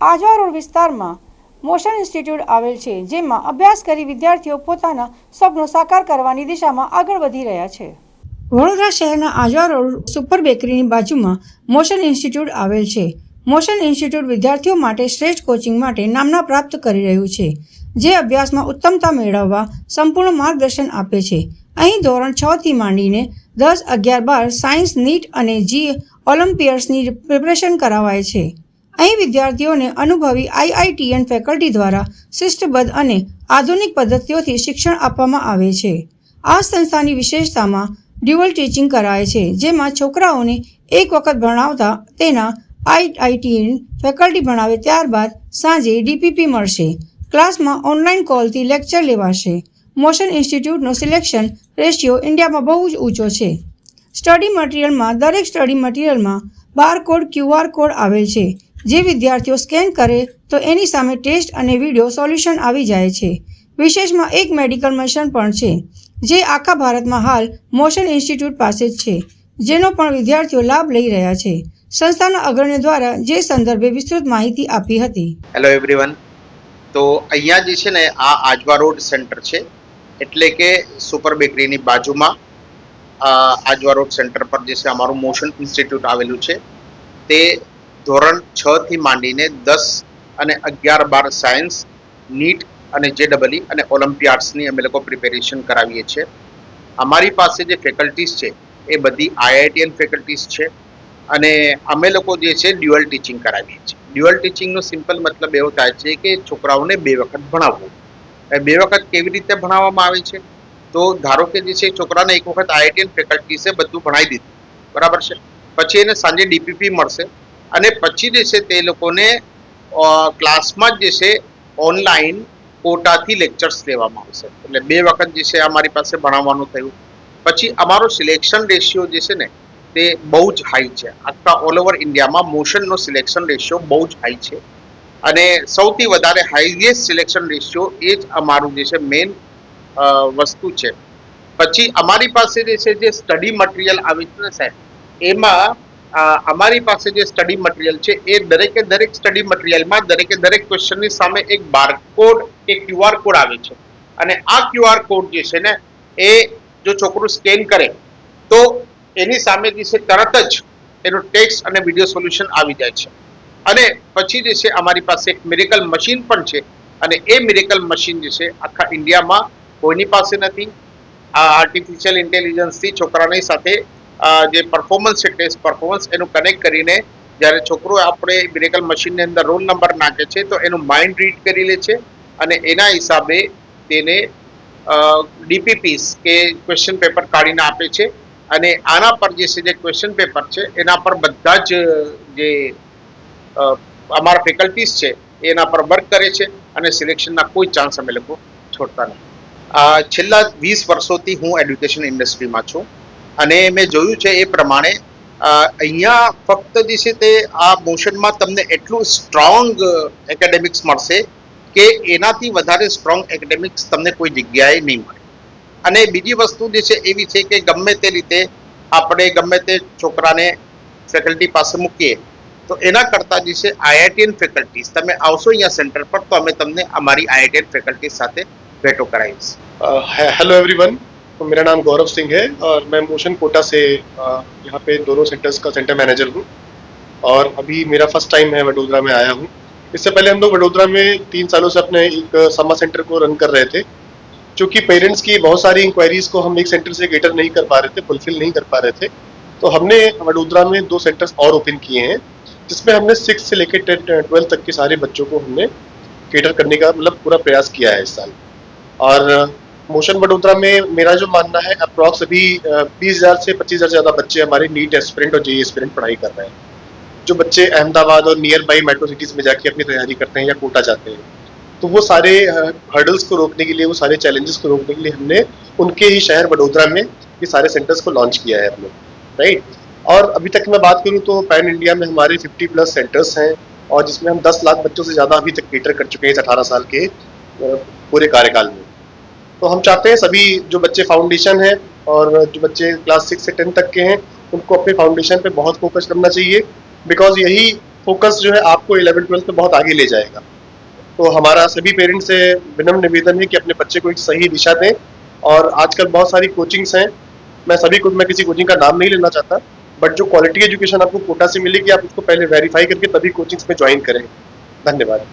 Ajwa road વિસ્તારમાં motion institute આવેલ છે, જેમાં અભ્યાસ કરી વિદ્યાર્થીઓ પોતાના સપનો સાકાર કરવાની દિશામાં આગળ વધી રહ્યા છે. વડોદરા શહેરના આજવા રોડ સુપર બેકરીની બાજુમાં મોશન ઇન્સ્ટિટ્યૂટ આવેલ છે. મોશન ઇન્સ્ટિટ્યૂટ વિદ્યાર્થીઓ માટે શ્રેષ્ઠ કોચિંગ માટે નામના પ્રાપ્ત કરી રહ્યું છે, જે અભ્યાસમાં ઉત્તમતા મેળવવા સંપૂર્ણ માર્ગદર્શન આપે છે. અહીં ધોરણ છ થી માંડીને દસ અગિયાર બાર સાયન્સ, નીટ અને જી ઓલિમ્પિયર્સની પ્રિપરેશન કરાવાય છે. અહીં વિદ્યાર્થીઓને અનુભવી આઈઆઈટીએન ફેકલ્ટી દ્વારા શિસ્તબદ્ધ અને આધુનિક પદ્ધતિઓથી શિક્ષણ આપવામાં આવે છે. આ સંસ્થાની વિશેષતામાં ડ્યુઅલ ટીચિંગ કરાય છે, જેમાં છોકરાઓને એક વખત ભણાવતા તેના આઈઆઈટીએન ફેકલ્ટી ભણાવે ત્યારબાદ સાંજે ડીપીપી મળશે. ક્લાસમાં ઓનલાઈન કોલથી લેક્ચર લેવાશે. મોશન ઇન્સ્ટિટ્યૂટનો સિલેક્શન રેશિયો ઇન્ડિયામાં બહુ જ ઊંચો છે. સ્ટડી મટીરિયલમાં દરેક સ્ટડી મટીરિયલમાં બારકોડ, ક્યુઆર કોડ આવેલ છે. જે વિદ્યાર્થીઓ સ્કેન કરે તો એની સામે ટેસ્ટ અને વીડિયો સોલ્યુશન આવી જાય છે. વિશેષમાં એક મેડિકલ મશીન પણ છે, જે આખા ભારતમાં હાલ મોશન ઇન્સ્ટિટ્યૂટ પાસે જ છે, જેનો પણ વિદ્યાર્થીઓ લાભ લઈ રહ્યા છે. સંસ્થાના અગ્રણીઓ દ્વારા જે સંદર્ભે વિસ્તૃત માહિતી આપી હતી. હેલો એવરીવન તો અહીંયા જે છે ને આ આજવા રોડ સેન્ટર છે, એટલે કે સુપર બેકરીની બાજુમાં આજવા રોડ સેન્ટર પર જે છે અમારું મોશન ઇન્સ્ટિટ્યૂટ આવેલું છે. તે ધોરણ છ થી માંડીને દસ અને અગિયાર બાર સાયન્સ, નીટ અને જેડબલી અને ઓલિમ્પિયાડ્સની અમે લોકો પ્રિપેરેશન કરાવીએ છીએ. અમારી પાસે જે ફેકલ્ટીઝ છે, એ બધી આઈઆઈટીએન ફેકલ્ટીઝ છે અને અમે લોકો જે છે ડ્યુઅલ ટીચિંગ કરાવીએ છીએ. ડ્યુઅલ ટીચિંગનો સિમ્પલ મતલબ એવો થાય છે કે છોકરાઓને બે વખત ભણાવવું. બે વખત કેવી રીતે ભણાવવામાં આવે છે? તો ધારો કે જે છે, છોકરાને એક વખત આઈઆઈટીએન ફેકલ્ટીઝે બધું ભણાવી દીધું. બરાબર છે? પછી એને સાંજે ડીપીપી મળશે. અને પછી જે છે તે લોકોને ક્લાસમાં જ જે છે ઓનલાઈન કોટાથી લેક્ચર્સ લેવામાં આવશે એટલે બે વખત જે છે અમારી પાસે ભણાવવાનું થયું. પછી અમારો સિલેક્શન રેશિયો જે છે ને, તે બહુ જ હાઈ છે. આખા ઓલ ઓવર ઇન્ડિયામાં મોશનનો સિલેક્શન રેશિયો બહુ જ હાઈ છે. અને સૌથી વધારે હાઈએસ્ટ સિલેક્શન રેશિયો એ જ અમારું જે છે મેઇન વસ્તુ છે. પછી અમારી પાસે જે છે જે સ્ટડી મટીરિયલ આવી છે ને સાહેબ, એમાં અમારી પાસે જે સ્ટડી મટીરિયલ છે, એ દરેકે દરેક સ્ટડી મટીરિયલમાં દરેકે દરેક ક્વેશ્ચનની સામે એક બારકોડ કે ક્યુઆર કોડ આવે છે. અને આ ક્યુઆર કોડ જે છે ને, એ જો છોકરું સ્કેન કરે, તો એની સામે જે છે તરત જ એનું ટેક્સ્ટ અને વીડિયો સોલ્યુશન આવી જાય છે. અને પછી જે છે અમારી પાસે એક મિરેકલ મશીન પણ છે, અને એ મિરેકલ મશીન જે છે આખા ઇન્ડિયામાં કોઈની પાસે નથી. આ આર્ટિફિશિયલ ઇન્ટેલિજન્સથી છોકરાની સાથે જે પરફોર્મન્સ છે ટેસ્ટ પરફોર્મન્સ એનું કનેક્ટ કરીને જ્યારે છોકરો આપણે મિરેકલ મશીનની અંદર રોલ નંબર નાખે છે, તો એનું માઇન્ડ રીડ કરી લે છે અને એના હિસાબે તેને ડીપીપીસ કે ક્વેશ્ચન પેપર કાઢીને આપે છે. અને આના પર જે છે, જે ક્વેશ્ચન પેપર છે, એના પર બધા જ, જે અમારા ફેકલ્ટીઝ છે, એના પર વર્ક કરે છે અને સિલેક્શનના કોઈ ચાન્સ અમે લોકો છોડતા નથી. છેલ્લા વીસ વર્ષોથી હું એડ્યુકેશન ઇન્ડસ્ટ્રીમાં છું. અને મેં જોયું છે એ પ્રમાણે અહીંયા ફક્ત જે છે તે આ મોશનમાં તમને એટલું સ્ટ્રોંગ એકેડેમિક્સ મળશે કે એનાથી વધારે સ્ટ્રોંગ એકેડેમિક્સ તમને કોઈ જગ્યાએ નહીં મળે. અને બીજી વસ્તુ જે છે એવી છે કે ગમે તે રીતે આપણે ગમે તે છોકરાને ફેકલ્ટી પાસે મૂકીએ, તો એના કરતાં જે છે આઈઆઈટીએન ફેકલ્ટીઝ તમે આવશો અહીંયા સેન્ટર પર તો અમે તમને અમારી આઈઆઈટીએન ફેકલ્ટી સાથે ભેટો કરાવીશ. હેલો એવરીવન तो मेरा नाम गौरव सिंह है और मैं मोशन कोटा से यहाँ पे दोनों सेंटर्स का सेंटर मैनेजर हूँ। और अभी मेरा फ़र्स्ट टाइम है वडोदरा में आया हूँ। इससे पहले हम लोग वडोदरा में तीन सालों से अपने एक समा सेंटर को रन कर रहे थे क्योंकि पेरेंट्स की बहुत सारी इंक्वायरीज को हम एक सेंटर से गेटर नहीं कर पा रहे थे फुलफिल नहीं कर पा रहे थे। तो हमने वडोदरा में दो सेंटर्स और ओपन किए हैं, जिसमें हमने सिक्स से लेकर ट्वेल्थ तक के सारे बच्चों को हमने केटर करने का मतलब पूरा प्रयास किया है इस साल। और मोशन वडोदरा में मेरा जो मानना है, अप्रॉक्स अभी बीस हज़ार से पच्चीस हज़ार से ज़्यादा बच्चे हमारे नीट एस्पिरेंट और जेई एस्पिरेंट पढ़ाई कर रहे हैं। जो बच्चे अहमदाबाद और नियर बाई मेट्रो सिटीज़ में जाके अपनी तैयारी करते हैं या कोटा जाते हैं तो वो सारे हर्डल्स को रोकने के लिए, वो सारे चैलेंजेस को रोकने के लिए हमने उनके ही शहर वडोदरा में ये सारे सेंटर्स को लॉन्च किया है हमने राइट और अभी तक मैं बात करूँ तो पैन इंडिया में हमारे 50 प्लस सेंटर्स हैं और जिसमें हम 10 लाख बच्चों से ज़्यादा अभी तक केटर कर चुके हैं इस 18 साल के पूरे कार्यकाल में। तो हम चाहते हैं सभी जो बच्चे फाउंडेशन है और जो बच्चे क्लास सिक्स से टेंथ तक के हैं, उनको अपने फाउंडेशन पे बहुत फोकस करना चाहिए बिकॉज़ यही फोकस जो है आपको इलेवन ट्वेल्थ में बहुत आगे ले जाएगा। तो हमारा सभी पेरेंट्स से विनम्र निवेदन है कि अपने बच्चे को एक सही दिशा दें और आजकल बहुत सारी कोचिंग्स हैं। मैं सभी को, मैं किसी कोचिंग का नाम नहीं लेना चाहता बट जो क्वालिटी एजुकेशन आपको कोटा से मिलेगी आप उसको पहले वेरीफाई करके तभी कोचिंग्स में ज्वाइन करें। धन्यवाद।